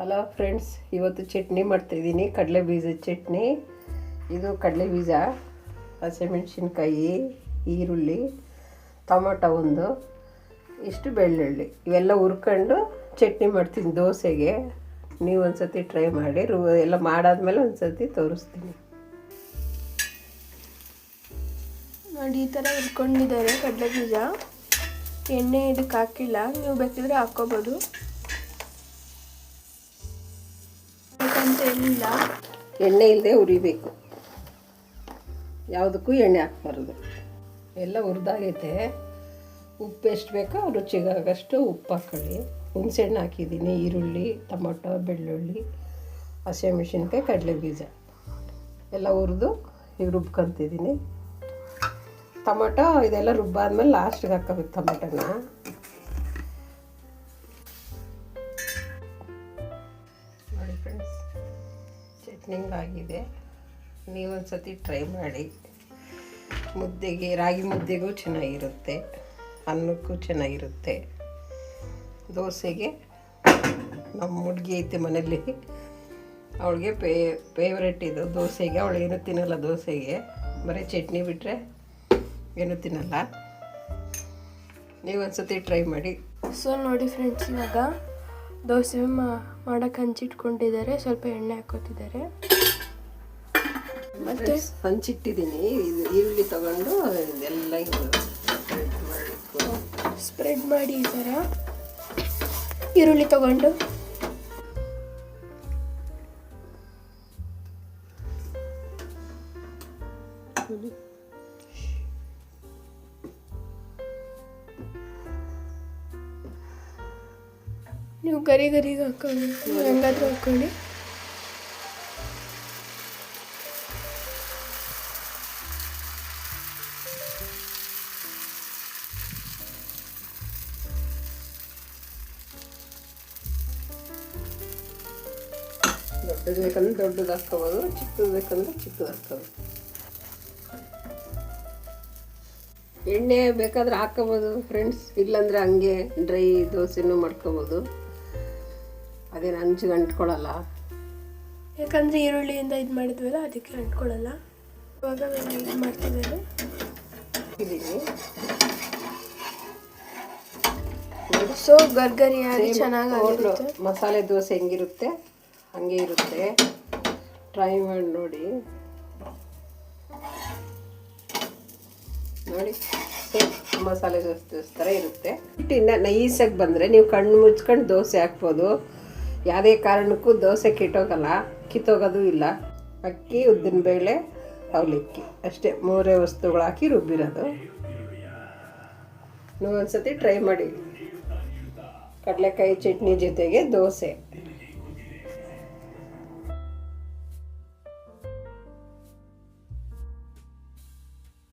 Hello friends, ಇವತ್ತು ಚಟ್ನಿ ಮಾಡ್ತಾಯಿದ್ದೀನಿ ಕಡಲೆ ಬೀಜದ ಚಟ್ನಿ. ಇದು ಕಡಲೆ ಬೀಜ ಹಸಿಮೆಣ್ಸಿನ್ಕಾಯಿ ಈರುಳ್ಳಿ, ಟೊಮೊಟೊ ಒಂದು, ಇಷ್ಟು ಬೆಳ್ಳುಳ್ಳಿ. ಇವೆಲ್ಲ ಹುರ್ಕೊಂಡು ಚಟ್ನಿ ಮಾಡ್ತೀನಿ ದೋಸೆಗೆ. ನೀವು ಒಂದ್ಸತಿ ಟ್ರೈ ಮಾಡಿ, ರು, ಎಲ್ಲ ಮಾಡಾದ್ಮೇಲೆ ಒಂದ್ಸತಿ ತೋರಿಸ್ತೀನಿ. ನೋಡಿ, ಈ ಥರ ಹುರ್ಕೊಂಡಿದ್ದಾರೆ ಕಡಲೆ ಬೀಜ. ಎಣ್ಣೆ ಇದಕ್ಕೆ ಹಾಕಿಲ್ಲ. ನೀವು ಬೇಕಿದ್ರೆ ಹಾಕ್ಕೋಬೋದು. ಏನಿಲ್ಲ ಎಣ್ಣೆ ಇಲ್ಲದೆ ಹುರಿಬೇಕು. ಯಾವುದಕ್ಕೂ ಎಣ್ಣೆ ಹಾಕ್ಬಾರ್ದು. ಎಲ್ಲ ಹುರಿದಾಗೈತೆ. ಉಪ್ಪು ಎಷ್ಟು ಬೇಕೋ ರುಚಿಗಾಗಷ್ಟು ಉಪ್ಪು ಹಾಕೊಳ್ಳಿ. ಹುಣಸೆಹಣ್ಣು ಹಾಕಿದ್ದೀನಿ, ಈರುಳ್ಳಿ, ಟೊಮೊಟೊ, ಬೆಳ್ಳುಳ್ಳಿ ಹಸಿಮೆಣ್ಸಿನ್ಕಾಯಿ ಕಡಲೆ ಬೀಜ ಎಲ್ಲ ಹುರಿದು ಈಗ ರುಬ್ಕೊತಿದ್ದೀನಿ. ಟೊಮೊಟೊ ಇದೆಲ್ಲ ರುಬ್ಬಾದ್ಮೇಲೆ ಲಾಸ್ಟಿಗೆ ಹಾಕೋಬೇಕು ಟೊಮೊಟೊನ. ಚಟ್ನಿ ಆಗಿದೆ ನೀವೊಂದು ಸತಿ ಟ್ರೈ ಮಾಡಿ. ಮುದ್ದೆಗೆ, ರಾಗಿ ಮುದ್ದೆಗೂ ಚೆನ್ನಾಗಿರುತ್ತೆ. ಅನ್ನಕ್ಕೂ ಚೆನ್ನಾಗಿರುತ್ತೆ. ದೋಸೆಗೆ ನಮ್ಮ ಹುಡುಗಿ ಐತೆ ಮನೇಲಿ ಅವಳಿಗೆ ಪೇ ಫೇವ್ರೆಟ್ ಇದು. ದೋಸೆಗೆ, ಅವಳು ಏನು ತಿನ್ನಲ್ಲ ದೋಸೆಗೆ. ಬರೀ ಚಟ್ನಿ ಬಿಟ್ಟರೆ ಏನೂ ತಿನ್ನಲ್ಲ. ನೀವು ಒಂದ್ಸತಿ ಟ್ರೈ ಮಾಡಿ. ಸೊ ನೋಡಿ ಫ್ರೆಂಡ್ಸ್ ಇವಾಗ ದೋಸೆ ಮಾಡೋಕೆ ಹಂಚಿಟ್ಕೊಂಡಿದ್ದಾರೆ. ಸ್ವಲ್ಪ ಎಣ್ಣೆ ಹಾಕೋತಿದ್ದಾರೆ ಮತ್ತೆ? ಹಂಚಿಟ್ಟಿದ್ದೀನಿ. ಇದು ಈರುಳ್ಳಿ ತಗೊಂಡು ಎಲ್ಲ ಸ್ಪ್ರೆಡ್ ಮಾಡಿ ಈ ಥರ ಈರುಳ್ಳಿ ತಗೊಂಡು. ನೀವು ಗರಿ ಗರಿಗೆ ಹಾಕೊಂಡು ಹೆಂಗಾದ್ರೂ ಹಾಕೊಳ್ಳಿ. ದೊಡ್ಡದು ಬೇಕಂದ್ರೆ ದೊಡ್ಡದು ಹಾಕ್ಕೋಬೋದು ಚಿಕ್ಕದು ಬೇಕಂದ್ರೆ ಚಿಕ್ಕದು ಹಾಕ್ಕೋಬೋದು ಎಣ್ಣೆ ಬೇಕಾದ್ರೆ ಹಾಕ್ಕೋಬೋದು ಫ್ರೆಂಡ್ಸ್ ಇಲ್ಲಾಂದ್ರೆ ಹಂಗೆ ಡ್ರೈ ದೋಸೆನೂ ಮಾಡ್ಕೋಬೋದು. ಅದೇನು ಹಂಚಿಗೆ ಅಂಟ್ಕೊಳ್ಳಲ್ಲ. ಯಾಕಂದರೆ ಈರುಳ್ಳಿಯಿಂದ ಇದು ಮಾಡಿದ್ವಲ್ಲ ಅದಕ್ಕೆ ಅಂಟ್ಕೊಳ್ಳಲ್ಲ. ಇವಾಗ ಇದು ಮಾಡ್ತಿದ್ದೇನೆ. ಇಲ್ಲಿ ಸೊ ಗರ್ಗರಿಯಾಗಿ ಹೋಟ್ಲು ಮಸಾಲೆ ದೋಸೆ ಹೆಂಗಿರುತ್ತೆ? ಹಂಗೆ ಇರುತ್ತೆ. ಟ್ರೈ ಮಾಡಿ ನೋಡಿ. ನೋಡಿ. ಮಸಾಲೆ ದೋಸೆ ದೋಸೆ ಥರ ಇರುತ್ತೆ. ಹಿಟ್ಟಿಂದ ನೈಸಾಗಿ ಬಂದರೆ ನೀವು ಕಣ್ಣು ಮುಚ್ಕೊಂಡು ದೋಸೆ ಹಾಕ್ಬೋದು. ಯಾವುದೇ ಕಾರಣಕ್ಕೂ ದೋಸೆ ಕಿಟ್ಟೋಗಲ್ಲ, ಕಿತ್ತೋಗೋದು ಇಲ್ಲ. ಅಕ್ಕಿ ಉದ್ದಿನಬೇಳೆ ಅವಲಕ್ಕಿ. ಅಷ್ಟೇ, ಮೂರೇ ವಸ್ತುಗಳು ಹಾಕಿ ರುಬ್ಬಿರೋದು. ನೀವು ಒಂದ್ಸತಿ ಟ್ರೈ ಮಾಡಿ. ಕಡಲೆಕಾಯಿ ಚಟ್ನಿ ಜೊತೆಗೆ ದೋಸೆ.